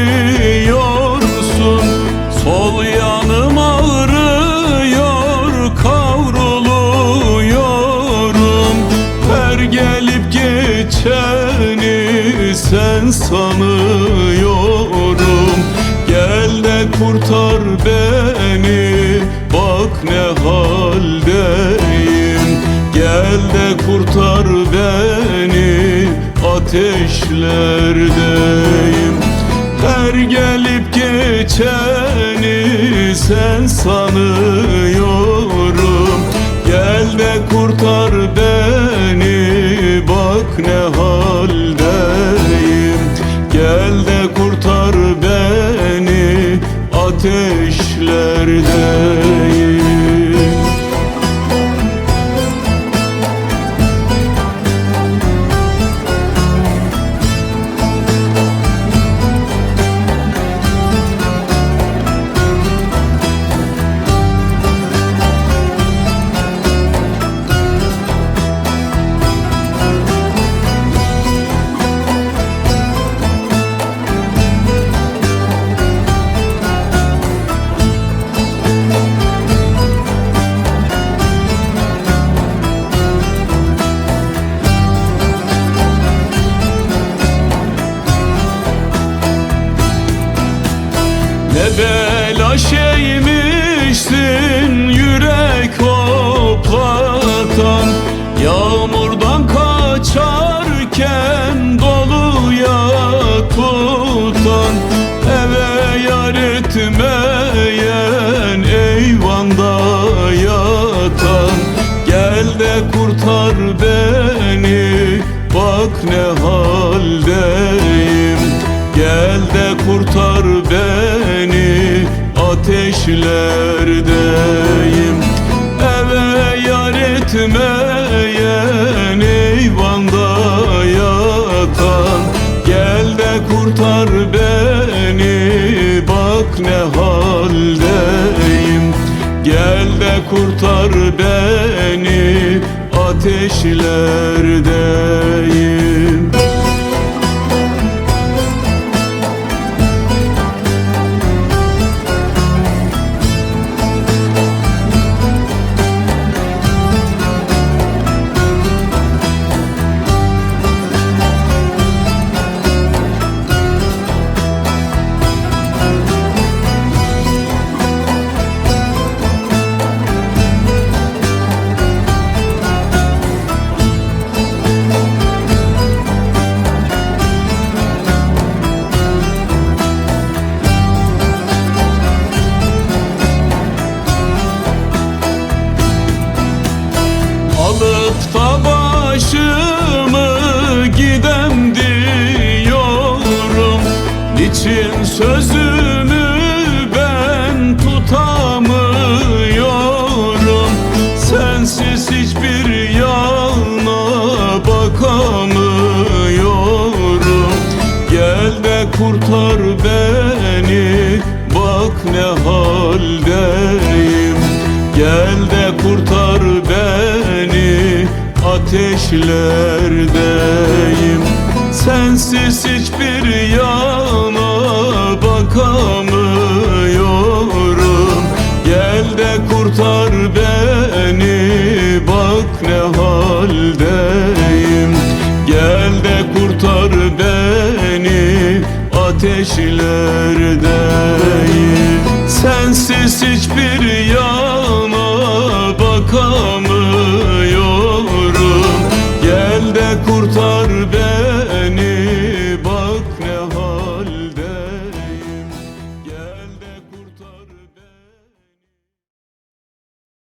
diyorsun Sol yanım ağrıyor kavruluyorum. Her gelip geçeni sen sanıyorum. Gel de kurtar beni bak ne haldeyim. Gel de kurtar beni ateşlerdeyim Her gelip geçeni sen sanıyorum. Gel de kurtar beni bak ne haldeyim. Gel de kurtar beni ateşlerdeyim bela şeymişsin yürek hoplatan. Yağmurdan kaçarken doluya tutan Eve yar etmeyen eyvanda yatan. Gel de kurtar beni bak ne haldeyim Gel de kurtar beni ateşlerdeyim. Eve yar etmeyen eyvanda yatan. Gel de kurtar beni bak ne haldeyim. Gel de kurtar beni ateşlerdeyim Niçin sözümü ben tutamıyorum. Sensiz hiçbir yana bakamıyorum. Gel de kurtar beni bak ne haldeyim. Gel de kurtar beni ateşlerdeyim Sensiz hiçbir yana bakamıyorum. Gel de kurtar beni bak ne haldeyim. Gel de kurtar beni ateşlerdeyim. Sensiz hiçbir yana bakamıyorum. Gel de kurtar beni.